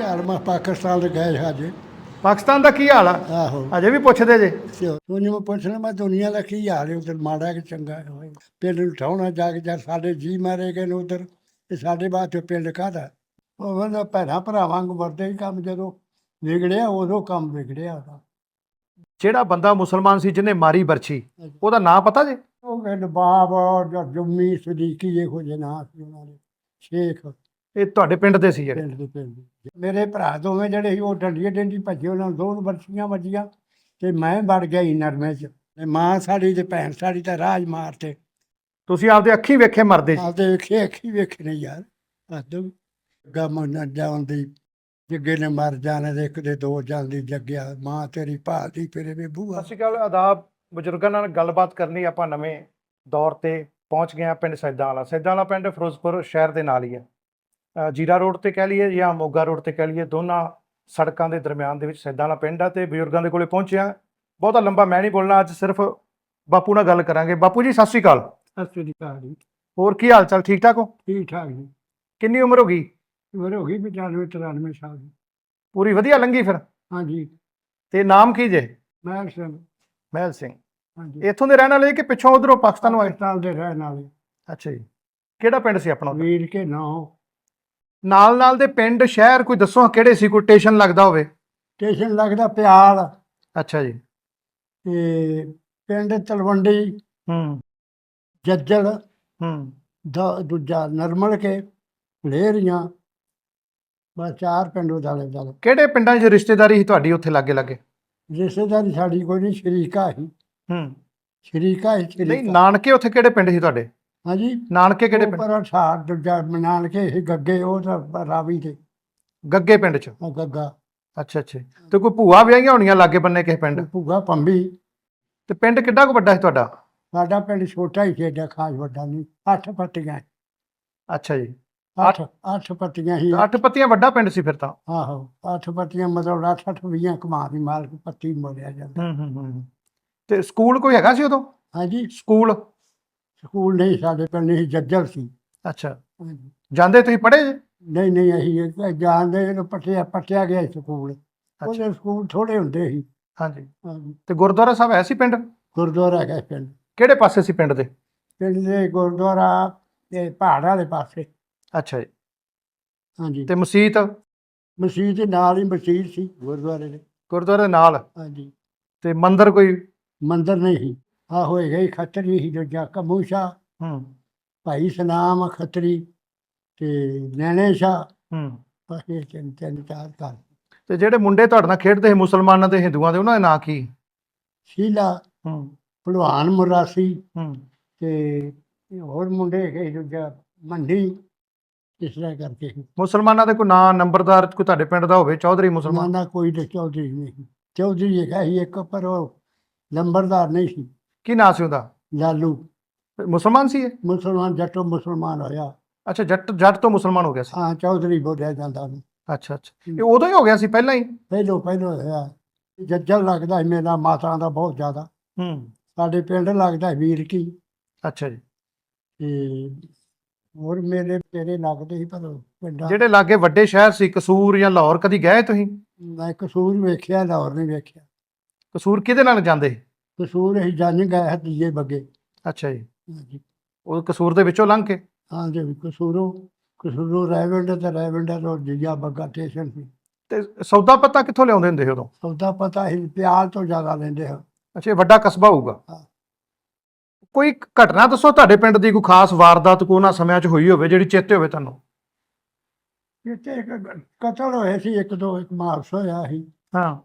ਯਾਰ ਮੈਂ ਪਾਕਿਸਤਾਨ ਦੇ ਗਏ ਹਾਜੇ? ਪਾਕਿਸਤਾਨ ਦਾ ਕੀ ਹਾਲ ਆ? ਆਹੋ। ਅਜੇ ਵੀ ਪੁੱਛਦੇ ਜੇ। ਉਹਨੇ ਮੈਂ ਪੁੱਛਣਾ ਮੈਂ ਦੁਨੀਆ ਦਾ ਕੀ ਹਾਲ ਹੈ? ਉਧਰ ਮਾੜਾ ਕਿ ਚੰਗਾ ਹੋਏ ਪਿੰਡ ਨੂੰ ਠਾਉਣਾ ਜਾ ਕੇ ਜਦ ਸਾਡੇ ਜੀ ਮਾਰੇ ਗਏ ਨੇ ਉਧਰ। ਤੇ ਸਾਡੇ ਬਾਅਦ ਚੋਂ ਪਿੰਡ ਕਾਹਦਾ? ਉਹ ਕਹਿੰਦਾ ਭੈਣਾਂ ਭਰਾਵਾਂ ਨੂੰ ਵਰਦੇ ਹੀ ਕੰਮ ਜਦੋਂ ਵਿਗੜਿਆ ਉਦੋਂ ਕੰਮ ਵਿਗੜਿਆ ਉਹਦਾ। ਜਿਹੜਾ ਬੰਦਾ ਮੁਸਲਮਾਨ ਸੀ ਜਿਹਨੇ ਮਾਰੀ ਬਰਛੀ ਉਹਦਾ ਨਾਂ ਪਤਾ ਜੇ? ਉਹ ਕਹਿੰਦੇ ਬਾਬ ਜਾਂ ਜੁੰਮੀ ਸਦੀਕੀ ਇਹੋ ਜਿਹੇ ਨਾਂ ਸੀ ਉਹਨਾਂ ਦੇ। ਸ਼ੇਖ। ਇਹ ਤੁਹਾਡੇ ਪਿੰਡ ਦੇ ਸੀ ਜਿਹੜੇ? ਪਿੰਡ ਦੇ ਪਿੰਡ ਦੇ। ਮੇਰੇ ਭਰਾ ਦੋਵੇਂ ਜਿਹੜੇ ਸੀ ਉਹ ਡੰਡੀਆਂ ਡੰਡੀ ਭੱਜੇ ਉਹਨਾਂ ਨੂੰ ਦੋ ਵਰਸੀਆਂ ਵੱਜੀਆਂ ਤੇ ਮੈਂ ਵੜ ਗਿਆ ਸੀ ਨਰਮੇ 'ਚ ਤੇ ਮਾਂ ਸਾਡੀ ਤੇ ਭੈਣ ਸਾਡੀ ਤਾਂ ਰਾਜ ਮਾਰਤੇ। ਤੁਸੀਂ ਆਪਦੇ ਅੱਖੀਂ ਵੇਖੇ ਮਰਦੇ ਸੀ। ਆਪਦੇ ਵੇਖੇ ਅੱਖੀ ਵੇਖੇ ਨੇ ਯਾਰ ਆਦਮ ਗਮ ਨਾ ਜਾਉਂਦੀ ਜੱਗੇ ਨੇ ਮਰ ਜਾਣਾ ਤੇ ਇੱਕ ਦੇ ਦੋ ਜਾਂਦੀ ਜੱਗਿਆ। ਮਾਂ ਤੇਰੀ ਭਾਲਦੀ ਫਿਰੇ ਵੇ ਬੂਆ ਸਤਿ ਸ਼੍ਰੀ ਅਕਾਲ ਆਦਾਬ। ਬਜ਼ੁਰਗਾਂ ਨਾਲ ਗੱਲਬਾਤ ਕਰਨੀ ਆਪਾਂ ਨਵੇਂ ਦੌਰ ਤੇ ਪਹੁੰਚ ਗਏ ਹਾਂ ਪਿੰਡ ਸੈਦਾਂ ਵਾਲਾ ਸੈਦਾਂ ਵਾਲਾ ਪਿੰਡ ਫਿਰੋਜ਼ਪੁਰ ਸ਼ਹਿਰ ਦੇ ਨਾਲ ਹੀ ਹੈ। ਅ, ਜੀਰਾ ਰੋਡ ਤੇ ਕਹਿ ਲਈਏ ਜਾਂ ਮੋਗਾ ਰੋਡ ਤੇ ਕਹਿ ਲਈਏ ਦੋਨਾਂ ਸੜਕਾਂ ਦੇ ਦਰਮਿਆਨ ਦੇ ਵਿੱਚ ਸੈਦਾਂ ਵਾਲਾ ਪਿੰਡ ਆ ਤੇ ਬਜ਼ੁਰਗਾਂ ਦੇ ਕੋਲੇ ਪਹੁੰਚਿਆ ਬਹੁਤਾ ਲੰਬਾ ਮੈਂ ਨਹੀਂ ਬੋਲਣਾ ਅੱਜ ਸਿਰਫ ਬਾਪੂ ਨਾਲ ਗੱਲ ਕਰਾਂਗੇ। ਬਾਪੂ ਜੀ ਸਤਿ ਸ਼੍ਰੀ ਅਕਾਲ। ਸਤਿ ਸ੍ਰੀ ਅਕਾਲ ਜੀ। ਹੋਰ ਕੀ ਹਾਲ ਚਾਲ ਠੀਕ ਠਾਕ ਹੋ? ਠੀਕ ਠਾਕ ਜੀ। ਕਿੰਨੀ ਉਮਰ ਹੋ ਗਈ? ਉਮਰ ਹੋ ਗਈ 95 93 ਸਾਲ ਦੀ। ਪੂਰੀ ਵਧੀਆ ਲੰਗੀ ਫਿਰ? ਹਾਂਜੀ। ਤੇ ਨਾਮ ਕੀ ਜੇ? ਮੈਂ ਸਿੰਘ। ਮਹਿਲ ਸਿੰਘ। ਹਾਂਜੀ। ਇੱਥੋਂ ਦੇ ਰਹਿਣ ਵਾਲੇ ਕਿ ਪਿੱਛੋਂ ਉਧਰੋਂ ਪਾਕਿਸਤਾਨ ਨੂੰ ਆਏ ਪਾਕਿਸਤਾਨ ਦੇ ਰਹਿਣ ਵਾਲੇ। ਅੱਛਾ ਜੀ। ਕਿਹੜਾ ਪਿੰਡ ਸੀ ਆਪਣਾ? ਵੀਰ ਕੇ ਨਾਂ। ਨਾਲ ਨਾਲ ਦੇ ਪਿੰਡ ਸ਼ਹਿਰ ਕੋਈ ਦੱਸੋ ਕਿਹੜੇ ਸੀ? ਕੋਈ ਸਟੇਸ਼ਨ ਲੱਗਦਾ ਹੋਵੇ? ਸਟੇਸ਼ਨ ਲੱਗਦਾ ਪਿਆਲ। ਅੱਛਾ ਜੀ। ਤੇ ਪਿੰਡ ਤਲਵੰਡੀ। ਹੂੰ। ਜੱਜਲ ਹੂੰ। ਦਾ ਦੂਜਾ ਨਰਮਲ ਕੇ ਲੇਰੀਆਂ ਬਸ ਚਾਰ ਪਿੰਡ ਉਦਾਲੇ ਦਾਲੇ ਕਿਹੜੇ ਪਿੰਡਾਂ 'ਚ ਰਿਸ਼ਤੇਦਾਰੀ ਸੀ ਤੁਹਾਡੀ ਉੱਥੇ ਲਾਗੇ ਲਾਗੇ? ਰਿਸ਼ਤੇਦਾਰੀ ਸਾਡੀ ਕੋਈ ਨਹੀਂ ਸ਼ਰੀਕਾ ਹੀ। ਹੂੰ ਸ਼ਰੀਕਾ ਹੀ ਨਹੀਂ ਸ਼ਰੀਕਾ ਨਾਨਕੇ ਉੱਥੇ ਕਿਹੜੇ ਪਿੰਡ ਸੀ ਤੁਹਾਡੇ? ਹਾਂਜੀ। ਨਾਨਕੇ ਕਿਹੜੇ ਪਿੰਡ? ਪਰ ਠਾੜ ਦੂਜਾ ਮਨਾਲ ਕੇ ਇਹ ਗੱਗੇ ਉਹ ਤਾਂ ਰਾਵੀ ਤੇ ਗੱਗੇ ਪਿੰਡ 'ਚ? ਉਹ ਗੱਗਾ। ਅੱਛਾ ਅੱਛਾ। ਤੇ ਕੋਈ ਭੂਆ ਵਿਆਹੀਆਂ ਹੋਣੀਆਂ ਲਾਗੇ ਬੰਨੇ ਕਿਸੇ ਪਿੰਡ? ਭੂਗਾ ਪੰਬੀ ਤੇ ਪਿੰਡ ਕਿੱਡਾ ਕੁ ਵੱਡਾ ਸੀ ਤੁਹਾਡਾ? ਸਾਡਾ ਪਿੰਡ ਛੋਟਾ ਹੀ ਖੇਡਾ ਖਾਸ ਵੱਡਾ ਨਹੀਂ ਅੱਠ ਪੱਟੀਆਂ ਅੱਛਾ ਜੀ। ਅੱਠ ਅੱਠ ਪੱਟੀਆਂ ਹੀ। ਅੱਠ ਪੱਤੀਆਂ ਵੱਡਾ ਪਿੰਡ ਸੀ ਫਿਰ ਤਾਂ? ਆਹੋ ਅੱਠ ਪੱਟੀਆਂ ਮਤਲਬ ਅੱਠ ਅੱਠ ਵੀਆਂ ਕਮਾ ਦੀ ਮਾਲਕ ਪੱਤੀ ਬੋਲਿਆ ਜਾਂਦਾ। ਹੂੰ ਹੂੰ ਹੂੰ ਤੇ ਸਕੂਲ ਕੋਈ ਹੈਗਾ ਸੀ ਉਦੋਂ? ਹਾਂਜੀ। ਸਕੂਲ? ਸਕੂਲ ਨਹੀਂ ਸਾਡੇ ਪਿੰਡ ਨਹੀਂ ਜੱਜਲ ਸੀ। ਅੱਛਾ। ਜਾਂਦੇ ਤੁਸੀਂ ਪੜ੍ਹੇ ਨਹੀਂ ਨਹੀਂ ਅਸੀਂ ਇਹਨੂੰ ਪੱਟਿਆ ਪੱਟਿਆ ਗਿਆ ਸੀ ਸਕੂਲ। ਉਹਦੇ ਸਕੂਲ ਥੋੜੇ ਹੁੰਦੇ ਸੀ। ਹਾਂਜੀ। ਤੇ ਗੁਰਦੁਆਰਾ ਸਾਹਿਬ ਹੈ ਸੀ ਪਿੰਡ? ਗੁਰਦੁਆਰਾ ਹੈਗਾ ਸੀ ਪਿੰਡ। ਕਿਹੜੇ ਪਾਸੇ ਸੀ ਪਿੰਡ ਦੇ? ਪਿੰਡ ਦੇ ਗੁਰਦੁਆਰਾ ਤੇ ਪਹਾੜ ਵਾਲੇ ਪਾਸੇ। ਅੱਛਾ ਜੀ। ਹਾਂਜੀ। ਤੇ ਮਸਜਿਦ ਮਸਜਿਦ ਦੇ ਨਾਲ ਹੀ ਮਸਜਿਦ ਸੀ ਗੁਰਦੁਆਰੇ ਦੇ। ਗੁਰਦੁਆਰੇ ਦੇ ਨਾਲ? ਹਾਂਜੀ। ਤੇ ਮੰਦਿਰ ਕੋਈ? ਮੰਦਰ ਨਹੀਂ ਸੀ। ਆ ਹੋਏਗਾ ਹੀ ਖੱਤਰੀ ਸੀ ਜੋ ਜਾ ਕਮੂਸ਼ਾ। ਹੂੰ। ਭਾਈ ਸਨਾਮ ਖੱਤਰੀ ਤੇ ਨੈਣੇ ਸ਼ਾਹ। ਹੂੰ। ਇਹ ਤਿੰਨ ਤਿੰਨ ਚਾਰ ਘਰ। ਤੇ ਜਿਹੜੇ ਮੁੰਡੇ ਤੁਹਾਡੇ ਨਾਲ ਖੇਡਦੇ ਸੀ ਮੁਸਲਮਾਨਾਂ ਤੇ ਹਿੰਦੂਆਂ ਦੇ ਉਹਨਾਂ ਦੇ ਨਾਂ ਕੀ? ਸ਼ੀਲਾ। ਹੂੰ। ਭਲਵਾਨ ਮੁਰਾਸੀ ਹੂੰ। ਤੇ ਹੋਰ ਮੁੰਡੇ ਹੈਗੇ ਦੂਜਾ ਮੰਡੀ ਇਸ ਤਰ੍ਹਾਂ ਕਰਕੇ। ਮੁਸਲਮਾਨਾਂ ਦੇ ਕੋਈ ਨਾਂ ਨੰਬਰਦਾਰ ਕੋਈ ਤੁਹਾਡੇ ਪਿੰਡ ਦਾ ਹੋਵੇ ਚੌਧਰੀ ਮੁਸਲਮਾਨ? ਮੁਸਲਮਾਨ ਦਾ ਕੋਈ ਤੇ ਚੌਧਰੀ ਨਹੀਂ ਚੌਧਰੀ ਹੈਗਾ ਸੀ ਇੱਕ ਪਰ ਉਹ ਨੰਬਰਦਾਰ ਨਹੀਂ ਸੀ। ਕੀ ਨਾਂ ਸੀ ਉਹਦਾ? ਲਾਲੂ। ਮੁਸਲਮਾਨ ਸੀ ਇਹ? ਮੁਸਲਮਾਨ ਜੱਟੋ ਮੁਸਲਮਾਨ ਹੋਇਆ। ਅੱਛਾ ਜੱਟ ਜੱਟ ਤੋਂ ਮੁਸਲਮਾਨ ਹੋ ਗਿਆ ਸੀ? ਹਾਂ ਚੌਧਰੀ ਬੋਲਿਆ ਜਾਂਦਾ ਉਹਨੂੰ। ਅੱਛਾ ਅੱਛਾ। ਇਹ ਉਦੋਂ ਹੀ ਹੋ ਗਿਆ ਸੀ ਪਹਿਲਾਂ ਹੀ? ਪਹਿਲੋਂ ਪਹਿਲੋਂ ਹੋਇਆ। ਜੱਜਲ ਲੱਗਦਾ ਸੀ ਮੇਰਾ ਮਾਤਾ ਦਾ ਬਹੁਤ ਜ਼ਿਆਦਾ। ਹੂੰ। ਸਾਡੇ ਪਿੰਡ ਲੱਗਦਾ ਵੀਰ ਕੀ। ਅੱਛਾ ਜੀ। ਤੇ ਹੋਰ ਮੇਰੇ ਤੇਰੇ ਲੱਗਦੇ ਸੀ ਪਰ ਪਿੰਡਾਂ ਜਿਹੜੇ ਲਾਗੇ ਵੱਡੇ ਸ਼ਹਿਰ ਸੀ ਕਸੂਰ ਜਾਂ ਲਾਹੌਰ ਕਦੀ ਗਏ ਤੁਸੀਂ? ਮੈਂ ਕਸੂਰ ਵੇਖਿਆ ਲਾਹੌਰ ਨਹੀਂ ਵੇਖਿਆ। ਕਸੂਰ ਕਿਹਦੇ ਨਾਲ ਜਾਂਦੇ? ਕਸੂਰ ਅਸੀਂ ਜੰਨ ਗਏ ਹਤੀਏ ਬੱਗੇ। ਅੱਛਾ ਜੀ। ਹਾਂਜੀ। ਉਹ ਕਸੂਰ ਦੇ ਵਿੱਚੋਂ ਲੰਘ ਕੇ? ਹਾਂ ਜੀ ਕਸੂਰੋਂ ਕਸੂਰੋਂ ਰੈਵਿੰਡ ਤੇ ਰੈਵਿੰਡ ਤੋਂ ਜੀਆ ਬੱਗਾ ਸਟੇਸ਼ਨ ਸੀ। ਤੇ ਸੌਦਾ ਪੱਤਾ ਕਿੱਥੋਂ ਲਿਆਉਂਦੇ ਹੁੰਦੇ ਸੀ ਉਦੋਂ? ਸੌਦਾ ਪਤਾ ਹੀ ਪਿਆਲ ਤੋਂ ਜ਼ਿਆਦਾ ਲੈਂਦੇ ਹਾਂ। ਅੱਛਾ ਇਹ ਵੱਡਾ ਕਸਬਾ ਹੋਊਗਾ। ਹਾਂ। ਕੋਈ ਘਟਨਾ ਦੱਸੋ ਤੁਹਾਡੇ ਪਿੰਡ ਦੀ ਕੋਈ ਖਾਸ ਵਾਰਦਾਤ ਕੋਈ ਉਹਨਾਂ ਸਮਿਆਂ 'ਚ ਹੋਈ ਹੋਵੇ ਜਿਹੜੀ ਚੇਤੇ ਹੋਵੇ ਤੁਹਾਨੂੰ? ਇੱਥੇ ਇੱਕ ਕਤਲ ਹੋਏ ਸੀ ਇੱਕ ਦੋ ਇੱਕ ਮਾਰਸ ਹੋਇਆ ਸੀ। ਹਾਂ।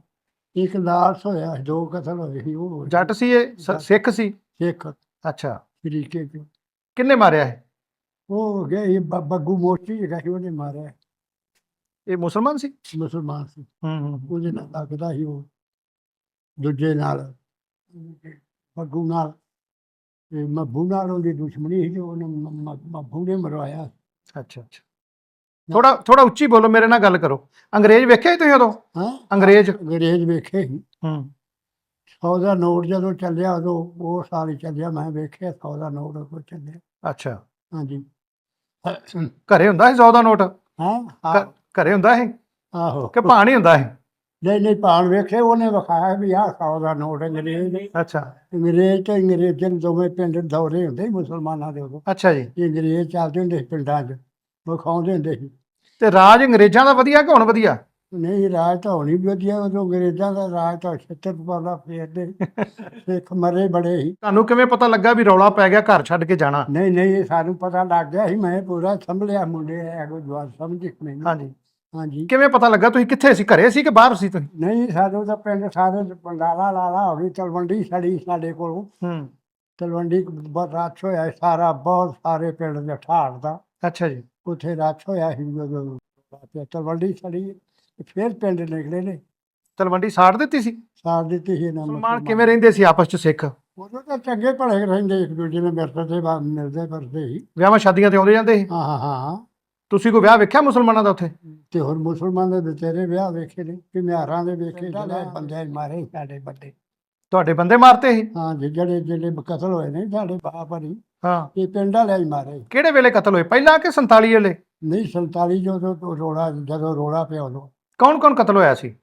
ਇੱਕ ਲਾਸ਼ ਹੋਇਆ ਸੀ, ਦੋ ਕਤਲ ਹੋਏ ਸੀ ਉਹ ਹੋਏ ਜੱਟ ਸੀ ਇਹ? ਸ- ਸਿੱਖ ਸੀ? ਸਿੱਖ। ਅੱਛਾ। ਤਰੀਕੇ ਚ ਕਿੰਨੇ ਮਾਰਿਆ ਇਹ? ਉਹ ਬ- ਬੱਗੂ ਮੋਚੀ ਹੈਗਾ ਸੀ ਉਹਨੇ ਮਾਰਿਆ। ਇਹ ਮੁਸਲਮਾਨ ਸੀ? ਮੁਸਲਮਾਨ ਸੀ। ਹੂੰ ਹੂੰ। ਉਹਦੇ ਨਾਲ ਲੱਗਦਾ ਸੀ ਉਹ ਦੂਜੇ ਨਾਲ। ਬੱਗੂ ਨਾਲ। ਤੇ ਮੱਬੂ ਨਾਲ ਉਹਦੀ ਦੁਸ਼ਮਣੀ ਸੀ ਤੇ ਉਹਨੇ ਮ- ਨੇ ਮਰਵਾਇਆ। ਅੱਛਾ ਅੱਛਾ। ਥੋੜਾ ਥੋੜਾ ਉੱਚੀ ਬੋਲੋ ਮੇਰੇ ਨਾਲ ਗੱਲ ਕਰੋ। ਅੰਗਰੇਜ਼ ਵੇਖਿਆ ਸੀ ਤੁਸੀਂ ਉਦੋਂ? ਹਾਂ। ਅੰਗਰੇਜ਼? ਅੰਗਰੇਜ਼ ਵੇਖੇ ਸੀ। ਹੂੰ। ਸੌ ਦਾ ਨੋਟ ਜਦੋਂ ਚੱਲਿਆ ਉਦੋਂ ਉਹ ਸਾਲ ਹੀ ਚੱਲਿਆ ਮੈਂ ਵੇਖਿਆ ਸੌ ਦਾ ਨੋਟ ਉਦੋਂ ਚੱਲਿਆ। ਅੱਛਾ। ਹਾਂਜੀ। ਘਰੇ ਹੁੰਦਾ ਸੀ 100 ਦਾ ਨੋਟ? ਘਰੇ ਹੁੰਦਾ ਸੀ? ਆਹੋ। ਕਿ ਹੀ ਹੁੰਦਾ ਸੀ? ਨਹੀਂ ਨਹੀਂ ਪਾਣ ਵੇਖੇ ਉਹਨੇ ਵਿਖਾਇਆ ਵੀ ਆਹ ਸੌ ਦਾ ਨੋਟ ਅੰਗਰੇਜ਼ ਦੇ। ਅੱਛਾ। ਅੰਗਰੇਜ਼ ਤੇ ਅੰਗਰੇਜ਼ਾਂ ਦੇ ਦੋਵੇਂ ਪਿੰਡ ਦੌਰੇ ਹੁੰਦੇ ਸੀ ਮੁਸਲਮਾਨਾਂ ਦੇ ਉਦੋਂ। ਅੱਛਾ ਜੀ। ਇਹ ਅੰਗਰੇਜ਼ ਚੱਲਦੇ ਹੁੰਦੇ ਸੀ ਪਿੰਡਾਂ 'ਚ ਵਿਖਾਉਂਦੇ ਹੁੰਦੇ ਸੀ। ਤੇ ਰਾਜ ਅੰਗਰੇਜ਼ਾਂ ਦਾ ਵਧੀਆ ਕਿ ਹੁਣ ਵਧੀਆ? ਨਹੀਂ ਰਾਜ ਤਾਂ ਹੋਣੀ ਵੀ ਵਧੀਆ ਉਦੋਂ ਅੰਗਰੇਜ਼ਾਂ ਦਾ ਰਾਜ ਤਾਂ ਛੱਤਰ ਪਾਲਾ ਫੇਰਦੇ ਸਿੱਖ ਮਰੇ ਬੜੇ ਸੀ। ਤੁਹਾਨੂੰ ਕਿਵੇਂ ਪਤਾ ਲੱਗਾ ਵੀ ਰੌਲਾ ਪੈ ਗਿਆ ਘਰ ਛੱਡ ਕੇ ਜਾਣਾ? ਨਹੀਂ ਨਹੀਂ ਇਹ ਸਾਨੂੰ ਪਤਾ ਲੱਗ ਗਿਆ ਸੀ ਮੈਂ ਪੂਰਾ ਸੰਭਲਿਆ ਮੁੰਡੇ ਆ ਕੋਈ ਜਵਾਨ ਸਮਝ ਮੈਨੂੰ। ਹਾਂਜੀ। ਹਾਂਜੀ। ਕਿਵੇਂ ਪਤਾ ਲੱਗਾ? ਤੁਸੀਂ ਕਿੱਥੇ ਸੀ? ਘਰੇ ਸੀ ਕਿ ਬਾਹਰ ਸੀ ਤੁਸੀਂ? ਨਹੀਂ ਸਾਨੂੰ ਤਾਂ ਪਿੰਡ ਸਾਰੇ ਪੰਡਾਲਾ ਲਾਲਾ ਹੋ ਗਈ ਤਲਵੰਡੀ ਛੜੀ ਸਾਡੇ ਕੋਲੋਂ। ਹੂੰ। ਤਲਵੰਡੀ ਬਹੁਤ ਰੱਛ ਹੋਇਆ ਸੀ ਸਾਰਾ ਬਹੁਤ ਸਾਰੇ ਪਿੰਡ ਦੇ ਠਾੜ ਦਾ। ਅੱਛਾ ਜੀ। ਉੱਥੇ ਰੱਛ ਹੋਇਆ ਸੀ ਜਦੋਂ ਤੇ ਤਲਵੰਡੀ ਛੜੀ ਫਿਰ ਪਿੰਡ ਨਿਕਲੇ ਨੇ। ਤਲਵੰਡੀ ਸਾੜ ਦਿੱਤੀ ਸੀ? ਸਾਥ ਦਿੱਤੀ ਸੀ ਨਾ। ਮੁਸਲਮਾਨ ਕਿਵੇਂ ਰਹਿੰਦੇ ਸੀ ਆਪਸ ਚ ਸਿੱਖ? ਉਦੋਂ ਤਾਂ ਚੰਗੇ ਭਲੇ ਰਹਿੰਦੇ ਇੱਕ ਦੂਜੇ ਨੂੰ ਮਿਲਦੇ ਤੇ ਮਿਲਦੇ ਵਰਦੇ ਸੀ। ਵਿਆਹਾਂ ਸ਼ਾਦੀਆਂ ਤੇ ਆਉਂਦੇ ਜਾਂਦੇ ਸੀ? ਹਾਂ ਹਾਂ ਹਾਂ। ਤੁਸੀਂ ਕੋਈ ਵਿਆਹ ਵੇਖਿਆ ਮੁਸਲਮਾਨਾਂ ਦਾ ਉੱਥੇ? ਤੇ ਹੋਰ ਮੁਸਲਮਾਨ ਦੇ ਬਤੇਰੇ ਵਿਆਹ ਵੇਖੇ ਨੇ ਕਿ ਮਿਆਰਾਂ ਦੇ ਵੇਖੇ ਜਿਹੜੇ ਬੰਦੇ ਮਾਰੇ ਸਾਡੇ ਵੱਡੇ। ਤੁਹਾਡੇ ਬੰਦੇ ਮਾਰਤੇ ਸੀ ਹਾਂ ਜੀ, ਜਿਹੜੇ ਜਿਹੜੇ ਕਤਲ ਹੋਏ ਨੇ ਸਾਡੇ ਬਾਪ ਹਰੀ ਹਾਂ। ਇਹ ਪਿੰਡਾਂ ਲੈ ਹੀ ਮਾਰੇ। ਕਿਹੜੇ ਵੇਲੇ ਕਤਲ ਹੋਏ? ਪਹਿਲਾਂ ਕਿ 47 ਵੇਲੇ? ਨਹੀਂ 47 ਜਦੋਂ ਰੋੜਾ ਜਦੋਂ ਰੋੜਾ ਪਿਆ ਉਦੋਂ। ਕੌਣ ਕੌਣ ਕਤਲ ਹੋਇਆ ਸੀ?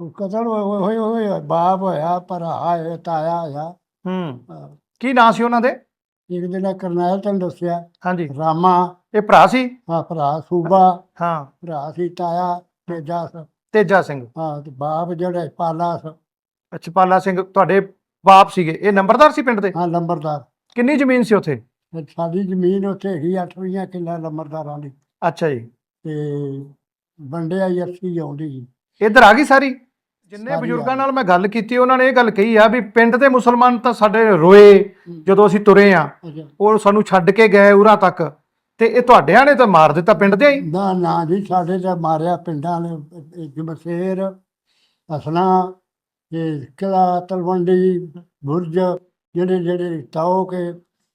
ਉਹ ਕਤਲ ਹੋਏ ਹੋਏ ਹੋਏ ਬਾਪ ਹੋਇਆ ਭਰਾ ਹੋਇਆ ਤਾਇਆ ਹੋਇਆ। ਹੂੰ। ਹਾਂ। ਕੀ ਨਾਂ ਸੀ ਉਹਨਾਂ ਦੇ? ਇੱਕ ਦਿਨ ਕਰਨੈਲ ਤੈਨੂੰ ਦੱਸਿਆ ਹਾਂਜੀ। ਰਾਮਾ। ਇਹ ਭਰਾ ਸੀ? ਹਾਂ ਭਰਾ ਸੂਬਾ। ਹਾਂ। ਭਰਾ ਸੀ ਤਾਇਆ ਤੇਜਾ ਸ- ਤੇਜਾ ਸਿੰਘ। ਹਾਂ ਤੇ ਬਾਪ ਜਿਹੜਾ ਪਾਲਾ ਸ- ਅਚਪਾਲਾ ਸਿੰਘ ਤੁਹਾਡੇ ਬਾਪ ਸੀਗੇ। ਇਹ ਨੰਬਰਦਾਰ ਸੀ ਪਿੰਡ ਦੇ? ਹਾਂ ਲੰਬਰਦਾਰ ਕਿੰਨੀ ਜ਼ਮੀਨ ਸੀ ਉੱਥੇ? ਤੇ ਸਾਡੀ ਜ਼ਮੀਨ ਉੱਥੇ ਹੈਗੀ 8ਵੀਆਂ ਕਿੱਲਾ ਲੰਬਰਦਾਰਾਂ ਦੀ। ਅੱਛਾ ਜੀ। ਤੇ ਵੰਡਿਆ ਹੀ ਅੱਸੀ ਆਉਂਦੀ ਸੀ। ਇੱਧਰ ਆ ਗਈ ਸਾਰੀ? ਜਿੰਨੇ ਬਜ਼ੁਰਗਾਂ। ਨਾਲ ਮੈਂ ਗੱਲ ਕੀਤੀ ਉਹਨਾਂ ਨੇ ਇਹ ਗੱਲ ਕਹੀ ਆ ਵੀ ਪਿੰਡ ਦੇ ਮੁਸਲਮਾਨ ਤਾਂ ਸਾਡੇ ਰੋਏ ਜਦੋਂ ਅਸੀਂ ਤੁਰੇ ਆ। ਉਹ ਸਾਨੂੰ ਛੱਡ ਕੇ ਗਏ ਉਰਾਂ ਤੱਕ। ਤੇ ਇਹ ਤੁਹਾਡਿਆਂ ਨੇ ਤਾਂ ਮਾਰ ਦਿੱਤਾ ਪਿੰਡ ਦੇ ਹੀ। ਨਾ ਨਾ ਜੀ ਸਾਡੇ ਤਾਂ ਮਾਰਿਆ ਪਿੰਡਾਂ ਨੇ ਜਮਸ਼ੇਰ ਅਸਨਾ ਇਹ ਕਿਲਾ ਤਲਵੰਡੀ ਬੁਰਜ ਜਿਹੜੇ ਜਿਹੜੇ ਤਾਓ ਕੇ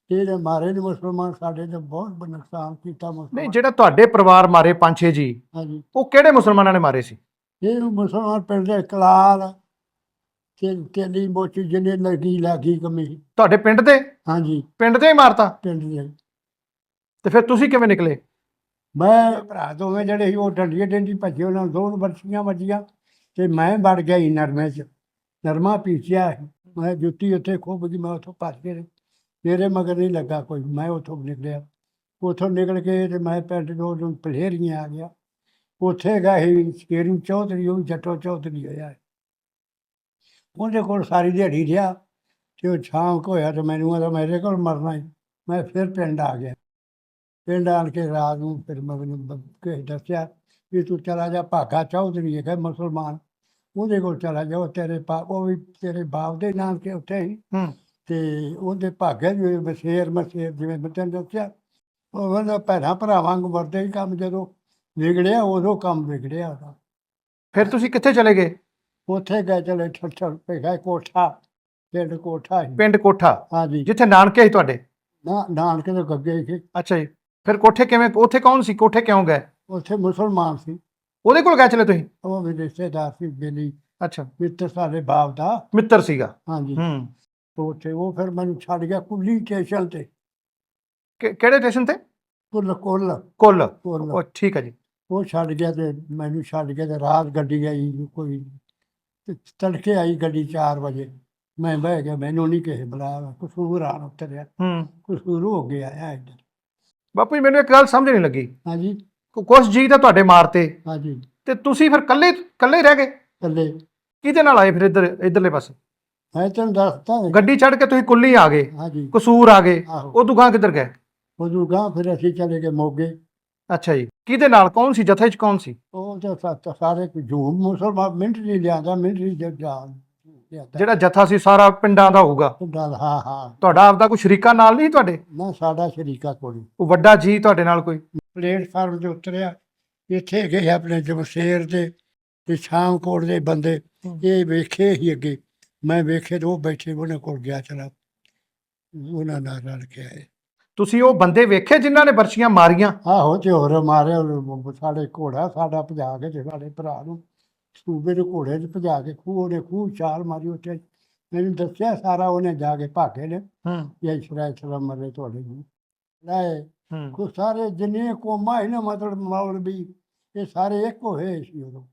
ਇਹਨੇ ਮਾਰੇ ਨੇ ਮੁਸਲਮਾਨ ਸਾਡੇ ਤੇ ਬਹੁਤ ਨੁਕਸਾਨ ਕੀਤਾ ਨਹੀਂ ਮੁਸਲਮਾਨ ਜਿਹੜਾ ਤੁਹਾਡੇ ਪਰਿਵਾਰ ਮਾਰੇ ਪੰਜ ਛੇ ਜੀ ਹਾਂਜੀ। ਉਹ ਕਿਹੜੇ ਮੁਸਲਮਾਨਾਂ ਨੇ ਮਾਰੇ ਸੀ? ਇਹ ਮੁਸਲਮਾਨ ਪਿੰਡ ਦੇ ਕਲਾਲ ਤੇ ਤੇਲੀ ਮੋਚੀ ਜਿਹਨੇ ਲੱਗੀ ਲੱਗੀ ਕਮੀ। ਤੁਹਾਡੇ ਪਿੰਡ ਦੇ ਹਾਂਜੀ। ਪਿੰਡ ਦੇ ਹੀ ਮਾਰਤਾ? ਪਿੰਡ ਦੇ। ਤੇ ਫਿਰ ਤੁਸੀਂ ਕਿਵੇਂ ਨਿਕਲੇ? ਮੈਂ ਭਰਾ ਦੋਵੇਂ ਜਿਹੜੇ ਸੀ ਉਹ ਡੰਡੀਆਂ ਡੰਡੀ ਭੱਜੇ ਉਹਨਾਂ ਨੂੰ ਦੋ ਵਰਸੀਆਂ ਵੱਜੀਆਂ ਤੇ ਮੈਂ ਵੜ ਗਿਆ ਸੀ ਨਰਮੇ 'ਚ। ਨਰਮਾ ਪੀਸਿਆ। ਮੈਂ ਜੁੱਤੀ ਉੱਥੇ ਖੁੱਭ ਗਈ ਮੈਂ ਉੱਥੋਂ ਭੱਜ ਕੇ ਮੇਰੇ ਮਗਰ ਨਹੀਂ ਲੱਗਾ ਕੋਈ। ਮੈਂ ਉੱਥੋਂ ਨਿਕਲਿਆ। ਉੱਥੋਂ ਨਿਕਲ ਕੇ ਤੇ ਮੈਂ ਪਿੰਡ ਦੋ ਨੂੰ ਪਲੇਰੀਆਂ ਆ ਗਿਆ ਉੱਥੇ ਗਏ ਸਕੇਰੂ ਚੌਧਰੀ ਉਹ ਵੀ ਜੱਟੋ ਚੌਧਰੀ ਹੋਇਆ ਉਹਦੇ ਕੋਲ ਸਾਰੀ ਦਿਹਾੜੀ ਰਿਹਾ ਤੇ ਉਹ ਸ਼ਾਮ ਕੋ ਹੋਇਆ ਤੇ ਮੈਨੂੰ ਆਦਾ ਮੇਰੇ ਕੋਲ ਮਰਨਾ ਹੀ ਮੈਂ ਫਿਰ ਪਿੰਡ ਆ ਗਿਆ। ਪਿੰਡ ਆਣ ਕੇ ਰਾਤ ਨੂੰ ਫਿਰ ਮੈਨੂੰ ਕਿਸੇ ਦੱਸਿਆ ਵੀ ਤੂੰ ਚਲਾ ਜਾ ਭਾਗਾ ਚੌਧਰੀ ਹੈ ਮੁਸਲਮਾਨ। ਉਹਦੇ ਕੋਲ ਚਲਾ ਜਾ ਉਹ ਤੇਰੇ ਪਾ ਉਹ ਵੀ ਤੇਰੇ ਬਾਪ ਦੇ ਨਾਮ ਕੇ ਉੱਥੇ ਹੀ। ਤੇ ਉਹਦੇ ਭਾਗੇ ਵੀ ਮਸ਼ੇਰ ਮਸ਼ੇਰ ਜਿਵੇਂ ਮੈਂ ਤੈਨੂੰ ਦੱਸਿਆ ਉਹ ਕਹਿੰਦਾ ਭੈਣਾਂ ਭਰਾਵਾਂ ਵਾਂਗ ਵਰਦੇ ਹੀ ਕੰਮ ਜਦੋਂ ਵਿਗੜਿਆ ਉਦੋਂ ਕੰਮ ਵਿਗੜਿਆ ਉਹਦਾ। ਫਿਰ ਤੁਸੀਂ ਕਿੱਥੇ ਚਲੇ ਗਏ? ਉੱਥੇ ਗਏ ਚਲੇ ਠੱਠਰ ਪੇਗਾ ਕੋਠਾ ਪਿੰਡ ਕੋਠਾ ਸੀ ਪਿੰਡ ਕੋਠਾ? ਹਾਂਜੀ। ਜਿੱਥੇ ਨਾਨਕੇ ਸੀ ਤੁਹਾਡੇ? ਨਾ ਨਾਨਕੇ ਤੋਂ ਗੱਗੇ ਸੀ। ਅੱਛਾ ਜੀ। ਫਿਰ ਕੋਠੇ ਕਿਵੇਂ ਉੱਥੇ ਕੌਣ ਸੀ? ਕੋਠੇ ਕਿਉਂ ਗਏ? ਉੱਥੇ ਮੁਸਲਮਾਨ ਸੀ। ਉਹਦੇ ਕੋਲ ਗਏ ਚਲੇ ਤੁਸੀਂ? ਉਹ ਵੀ ਰਿਸ਼ਤੇਦਾਰ ਸੀ ਬੇਲੀ। ਅੱਛਾ। ਮਿੱਤਰ ਸਾਡੇ ਬਾਪ ਦਾ। ਮਿੱਤਰ ਸੀਗਾ? ਹਾਂਜੀ। ਹੂੰ। ਉੱਥੇ ਉਹ ਫਿਰ ਮੈਨੂੰ ਛੱਡ ਗਿਆ ਕੁੱਲੀ ਸਟੇਸ਼ਨ ਤੇ। ਕਿ- ਕਿਹੜੇ ਸਟੇਸ਼ਨ ਤੇ? ਕੁੱਲ ਕੁੱਲ ਕੁੱਲ ਕੁੱਲ ਉਹ ਠੀਕ ਹੈ ਜੀ। ਉਹ ਛੱਡ ਗਿਆ ਤੇ ਮੈਨੂੰ ਛੱਡ ਗਿਆ ਤੇ ਰਾਤ ਗੱਡੀ ਆਈ ਕੋਈ ਤੇ ਤੜਕੇ ਆਈ ਗੱਡੀ 4 ਵਜੇ। ਮੈਂ ਬਹਿ ਗਿਆ ਮੈਨੂੰ ਨਹੀਂ ਕਿਸੇ ਬੁਲਾਇਆ ਕਸੂਰ ਆਣ ਉਤਰਿਆ। ਹੂੰ। ਕਸੂਰ ਹੋ ਗਿਆ ਹੈ ਇੱਧਰ। ਬਾਪੂ ਜੀ ਮੈਨੂੰ ਇੱਕ ਗੱਲ ਸਮਝ ਨਹੀਂ ਲੱਗੀ। ਹਾਂਜੀ। ਕੁ- ਕੁਛ ਜੀ ਤਾਂ ਤੁਹਾਡੇ ਮਾਰਤੇ। ਹਾਂਜੀ। ਤੇ ਤੁਸੀਂ ਫਿਰ ਕੱਲੇ ਕੱਲੇ ਰਹਿ ਗਏ? ਥੱਲੇ ਕਿਹਦੇ ਨਾਲ ਆਏ ਫਿਰ ਇੱਧਰ ਇੱਧਰਲੇ ਪਾਸੇ? ਮੈਂ ਤੈਨੂੰ ਦੱਸਦਾ। ਗੱਡੀ ਚੜ੍ਹ ਕੇ ਤੁਸੀਂ ਕੁੱਲੀ ਆ ਗਏ। ਹਾਂਜੀ। ਕਸੂਰ ਆ ਗਏ। ਆਹੋ। ਉਹ ਦੁਕਾਨ ਕਿੱਧਰ ਗਏ? ਉਦੋਂ ਗਾਂ ਫਿਰ ਅਸੀਂ ਚਲੇ ਗਏ ਮੋਗੇ। ਅੱਛਾ ਜੀ। ਕਿਹਦੇ ਨਾਲ? ਕੌਣ ਸੀ? ਜਥੇ ਚ ਕੌਣ ਸੀ? ਉਹ ਤਾਂ ਸਾ- ਸਾਰੇ ਜੂਮ ਮੁਸਲਮਾਨ ਮਿੰਟ ਨਹੀਂ ਲਿਆਂਦਾ ਮਿੰਟ ਨਹੀਂ ਜਾ ਲਿਆਂਦਾ। ਜਿਹੜਾ ਜਥਾ ਸੀ ਸਾਰਾ ਪਿੰਡਾਂ ਦਾ ਹੋਊਗਾ। ਗੱਲ ਹਾਂ ਹਾਂ। ਤੁਹਾਡਾ ਆਪਦਾ ਕੋਈ ਸ਼ਰੀਕਾ ਨਾਲ ਨਹੀਂ ਤੁਹਾਡੇ? ਨਾ ਸਾਡਾ ਸ਼ਰੀਕਾ ਕੋਲ ਉਹ ਵੱਡਾ ਜੀ ਤੁਹਾਡੇ ਨਾਲ ਕੋਈ? ਪਲੇਟਫਾਰਮ ਤੇ ਉਤਰਿਆ। ਇੱਥੇ ਗਏ ਆਪਣੇ ਜਮਸ਼ੇਰ ਦੇ ਤੇ ਸ਼ਾਮਕੋਟ ਦੇ ਬੰਦੇ। ਇਹ ਵੇਖੇ ਹੀ ਅੱਗੇ। ਮੈਂ ਵੇਖੇ ਤੇ ਉਹ ਬੈਠੇ ਉਹਨਾਂ ਕੋਲ ਗਿਆ ਚਲਾ। ਉਹਨਾਂ ਨਾਲ ਰਲ ਕੇ ਆਏ। ਤੁਸੀਂ ਉਹ ਬੰਦੇ ਵੇਖੇ ਜਿਨ੍ਹਾਂ ਨੇ ਬਰਸ਼ੀਆਂ ਮਾਰੀਆਂ? ਆਹੋ ਤੇ ਹੋਰ ਮਾਰੇ ਉਹ ਸਾਡੇ ਘੋੜਾ ਸਾਡਾ ਭਜਾ ਕੇ ਤੇ ਸਾਡੇ ਭਰਾ ਨੂੰ ਸੂਬੇ ਦੇ ਘੋੜੇ 'ਚ ਭਜਾ ਕੇ ਖੂਹ ਉਹਨੇ ਖੂਹ ਛਾਲ ਮਾਰੀ ਉੱਥੇ। ਮੈਨੂੰ ਦੱਸਿਆ ਸਾਰਾ ਉਹਨੇ ਜਾ ਕੇ ਭਾਗੇ ਨੇ। ਹੂੰ। ਇਹ ਇਸਰਾ ਇਸਰਾ ਮਰੇ ਤੁਹਾਡੇ ਨੂੰ ਲੈ ਕੋ ਸਾਰੇ ਜਿੰਨੇ ਕੋਮਾ ਹੈ ਨਾ ਮਤਲਬ ਮੌਲਵੀ ਇਹ ਸਾਰੇ ਇੱਕ ਹੋਏ ਸੀ ਉਦੋਂ।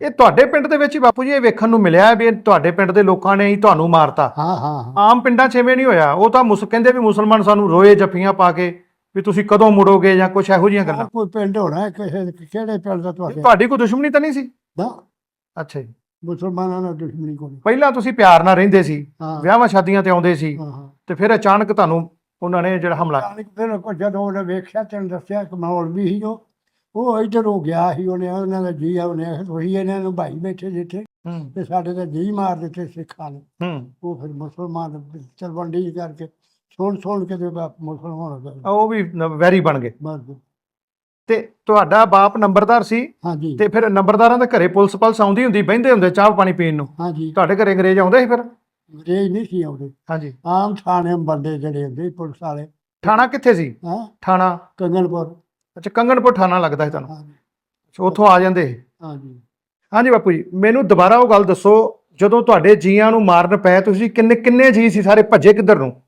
ਇਹ ਤੁਹਾਡੇ ਪਿੰਡ ਦੇ ਵਿੱਚ ਹੀ ਬਾਪੂ ਜੀ ਇਹ ਵੇਖਣ ਨੂੰ ਮਿਲਿਆ ਵੀ ਤੁਹਾਡੇ ਪਿੰਡ ਦੇ ਲੋਕਾਂ ਨੇ ਹੀ ਤੁਹਾਨੂੰ ਮਾਰਤਾ। ਹਾਂ ਹਾਂ ਆਮ ਪਿੰਡਾਂ 'ਚ ਐਵੇਂ ਨਹੀਂ ਹੋਇਆ। ਉਹ ਤਾਂ ਮੁਸ ਕਹਿੰਦੇ ਵੀ ਮੁਸਲਮਾਨ ਸਾਨੂੰ ਰੋਏ ਜੱਫੀਆਂ ਪਾ ਕੇ ਵੀ ਤੁਸੀਂ ਕਦੋਂ ਮੁੜੋਗੇ ਜਾਂ ਕੁਝ ਇਹੋ ਜਿਹੀਆਂ ਗੱਲਾਂ। ਕੋਈ ਪਿੰਡ ਹੋਣਾ ਕਿਸੇ ਕਿਹੜੇ ਪਿੰਡ ਦਾ ਤੁਹਾਡੇ? ਤੁਹਾਡੀ ਕੋਈ ਦੁਸ਼ਮਣੀ ਤਾਂ ਨਹੀਂ ਸੀ? ਨਾ। ਅੱਛਾ ਜੀ। ਮੁਸਲਮਾਨਾਂ ਨਾਲ ਦੁਸ਼ਮਣੀ ਕੋਈ ਪਹਿਲਾਂ ਤੁਸੀਂ ਪਿਆਰ ਨਾਲ ਰਹਿੰਦੇ ਸੀ। ਵਿਆਹਾਂ ਸ਼ਾਦੀਆਂ ਤੇ ਆਉਂਦੇ ਸੀ। ਤੇ ਫਿਰ ਅਚਾਨਕ ਤੁਹਾਨੂੰ ਉਹਨਾਂ ਨੇ ਜਿਹੜਾ ਹਮਲਾ ਅਚਾਨਕ ਫਿਰ ਜਦੋਂ ਉਹਨੇ ਵੇਖਿਆ ਤੈਨੂੰ ਦੱਸਿਆ ਕਿ ਮੌਲਵੀ ਸੀ ਉਹ। ਉਹ ਇੱਧਰ ਹੋ ਗਿਆ ਸੀ ਉਹਨੇ ਉਹਨਾਂ ਦਾ ਜੀ ਆ ਉਹਨੇ ਆਖਿਆ ਤੁਸੀਂ ਇਹਨਾਂ ਨੂੰ ਭਾਈ ਬੈਠੇ ਜਿੱਥੇ ਹੂੰ। ਤੇ ਸਾਡੇ ਤਾਂ ਜੀ ਮਾਰ ਦਿੱਤੇ ਸਿੱਖਾਂ ਨੇ। ਹੂੰ। ਉਹ ਫਿਰ ਮੁਸਲਮਾਨ ਤਲਵੰਡੀ ਕਰਕੇ ਸੁਣ ਸੁਣ ਕੇ ਤੇ ਬਾ- ਮੁਸਲਮਾਨ ਹੋ ਗਏ। ਉਹ ਵੀ ਵੈਰੀ ਬਣ ਗਏ। ਗਏ ਤੇ ਤੁਹਾਡਾ ਬਾਪ ਨੰਬਰਦਾਰ ਸੀ ਹਾਂਜੀ। ਤੇ ਫਿਰ ਨੰਬਰਦਾਰਾਂ ਦੇ ਘਰੇ ਪੁਲਿਸ ਪਲਸ ਆਉਂਦੀ ਹੁੰਦੀ ਬਹਿੰਦੇ ਹੁੰਦੇ ਚਾਹ ਪਾਣੀ ਪੀਣ ਨੂੰ। ਹਾਂਜੀ। ਤੁਹਾਡੇ ਘਰੇ ਅੰਗਰੇਜ਼ ਆਉਂਦੇ ਸੀ ਫਿਰ? ਅੰਗਰੇਜ਼ ਨਹੀਂ ਸੀ ਆਉਂਦੇ। ਹਾਂਜੀ। ਆਮ ਥਾਣੇ ਬੰਦੇ ਜਿਹੜੇ ਹੁੰਦੇ ਸੀ ਪੁਲਿਸ ਵਾਲੇ। ਥਾਣਾ ਕਿੱਥੇ ਸੀ? ਹਾਂ? ਥਾਣਾ? ਕੰਗਨਪੁਰ ਅੱਛਾ ਕੰਗਨਪੁਰ ਥਾਣਾ ਲੱਗਦਾ ਸੀ ਤੁਹਾਨੂੰ? ਅੱਛਾ, ਉੱਥੋਂ ਆ ਜਾਂਦੇ। ਹਾਂਜੀ। ਹਾਂਜੀ ਬਾਪੂ ਜੀ ਮੈਨੂੰ ਦੁਬਾਰਾ ਉਹ ਗੱਲ ਦੱਸੋ ਜਦੋਂ ਤੁਹਾਡੇ ਜੀਆਂ ਨੂੰ ਮਾਰਨ ਪਏ ਤੁਸੀਂ ਕਿੰਨੇ ਕਿੰਨੇ ਜੀ ਸੀ ਸਾਰੇ? ਭੱਜੇ ਕਿੱਧਰ ਨੂੰ?